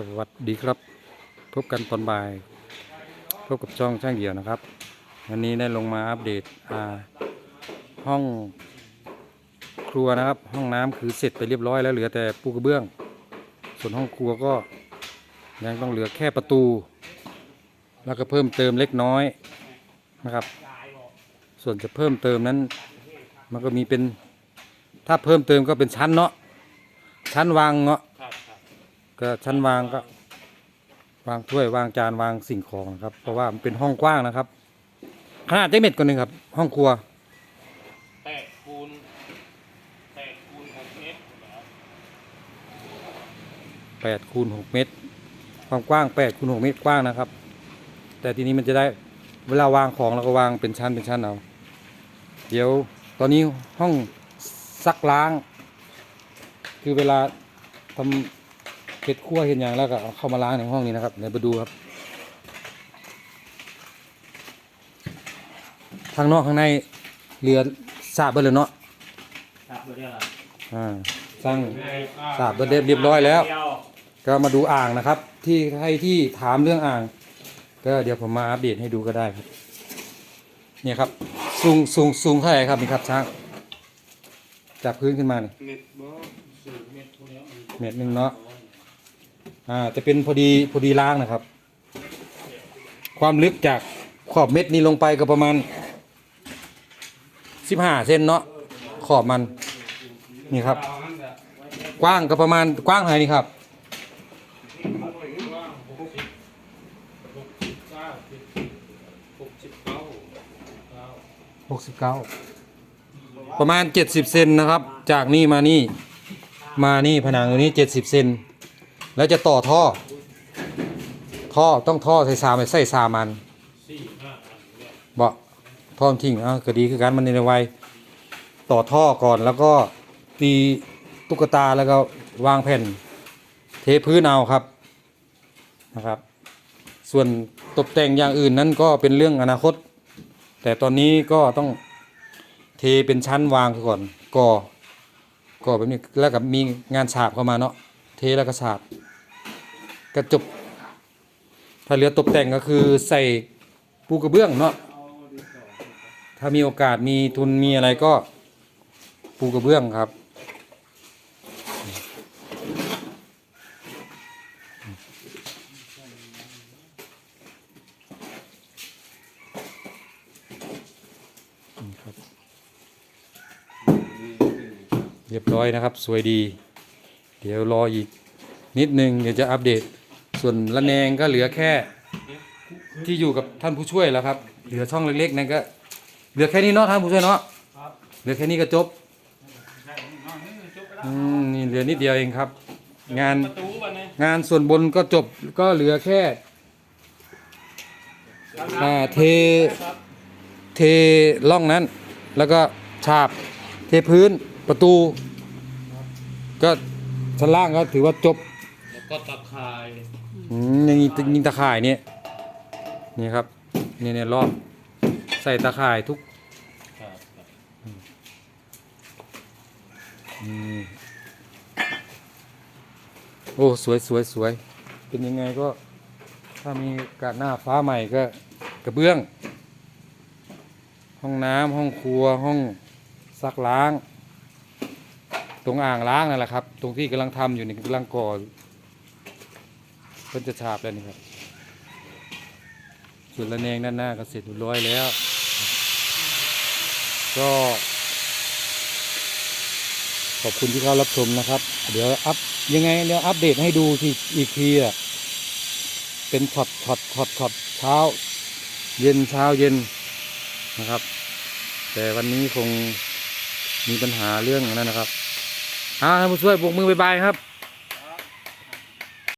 สวัสดีครับ พบกันตอนบ่าย พบกับช่องช่างเดี่ยวนะครับ วันนี้ได้ลงมาอัปเดตห้องครัวนะครับ ห้องน้ำคือเสร็จไปเรียบร้อยแล้วเหลือแต่ปูกระเบื้อง ส่วนห้องครัวก็ยังต้องเหลือแค่ประตู แล้วก็เพิ่มเติมเล็กน้อยนะครับ ส่วนจะเพิ่มเติมนั้น มันก็มีเป็นถ้าเพิ่มเติมก็เป็นชั้นเนาะชั้นวางเนาะ ก็ชั้นวางก็วางถ้วยวางจานวางสิ่งของนะครับ เพราะว่ามันเป็นห้องกว้างนะครับขนาดเจ๊เม็ดกว่าหนึงครับ ห้องครัวแปดคูณแปดคูณหกเมตรนะครับแปดคูณหกเมตร ความกว้างแปดคูณหกเมตรกว้างนะครับ แต่ทีนี้มันจะได้เวลาวางของเราก็วางเป็นชั้นเป็นชั้นเอาเดี๋ยวตอนนี้ห้องซักล้าง คือเวลาทำ เห็ดขั้วเห็นอย่างแล้วก็เอาเข้ามาล้างในห้องนี้นะครับเดี๋ยวไปดูครับ ทางนอกข้างในเรือสาบไปเลยเนาะครับเดี๋ยวอ่าสร้างสาบเรียบเรียบร้อยแล้ว ก็มาดูอ่างนะครับ ที่ให้ที่ถามเรื่องอ่าง ก็เดี๋ยวผมมาอัปเดตให้ดูก็ได้ครับเนี่ยครับสูงสูงสูงเท่าไหร่ครับนี่ครับช้างจากพื้นขึ้นมานี่เม็ดบ่สูงเม็ดเท่านี้เมตรหนึ่งเนาะ อ่าจะเป็นพอดีพอดีล่างนะครับ ความลึกจากขอบเม็ดนี้ลงไปก็ประมาณสิบห้าเซนเนาะขอบมันนี่ครับ กว้างก็ประมาณกว้างเท่าไหร่นี่ครับหกสิบเก้าประมาณเจ็ดสิบเซนนะครับ จากนี่มานี่มานี่ผนังตรงนี้เจ็ดสิบเซน แล้วจะต่อท่อ ท่อต้องท่อใส่สามใส่สามอันสี่ห้อันเบาท่อทิ้งอะก็ดีคือกันมันในไวต่อท่อก่อนแล้วก็ตีตุ๊กตาแล้วก็วางแผ่น เทพื้นเอาครับนะครับ ส่วนตกแต่งอย่างอื่นนั้นก็เป็นเรื่องอนาคต แต่ตอนนี้ก็ต้องเทเป็นชั้นวางก่อนก่อก่อแบบนี้แล้วกับมีงานฉาบเข้ามาเนาะเทแล้วก็ฉาบ กระจบถ้าเหลือตกแต่งก็คือใส่ปูกระเบื้องเนาะถ้ามีโอกาสมีทุนมีอะไรก็ปูกระเบื้องครับ เรียบร้อยนะครับ สวยดี เดี๋ยวรออีกนิดนึง เดี๋ยวจะอัปเดต ส่วนละแนงก็เหลือแค่ที่อยู่กับท่านผู้ช่วยแล้วครับ เหลือช่องเล็กๆนั่นก็เหลือแค่นี้เนาะท่านผู้ช่วยเนาะเหลือแค่นี้ก็จบอืมนี่เหลือนิดเดียวเองครับ งานงานส่วนบนก็จบก็เหลือแค่อ่าเทเทล่องนั้น แล้วก็ฉาบเทพื้นประตู ก็ชั้นล่างก็ถือว่าจบ ก็ตะข่ายอืมอยังนี้ยิงตะข่ายเนี่ยนี่ครับนี่เนี่ยรอบใส่ตะข่ายทุกครับอืมโอ้สวยสวยสวยเป็นยังไงก็ถ้ามีโอกาสหน้าฟ้าใหม่ก็กระเบื้อง ห้องน้ำห้องครัวห้องซักล้าง ตรงอ่างล้างนั่นแหละครับ ตรงที่กำลังทำอยู่นี่กำลังก่อเพิ่นจะฉาบแล้วนี่ครับ ส่วนระแนงด้านหน้าก็เสร็จเรียบร้อยแล้ว ก็ขอบคุณที่เข้ารับชมนะครับ เดี๋ยวอัพยังไงเดี๋ยวอัปเดตให้ดูทีอีกทีอะเป็นช็อตช็อตช็อตช็อตเช้า เย็นเช้าเย็นนะครับ แต่วันนี้คงมีปัญหาเรื่องนั้นนะครับอ่าท่านผู้ช่วยบกมือบายบายครับ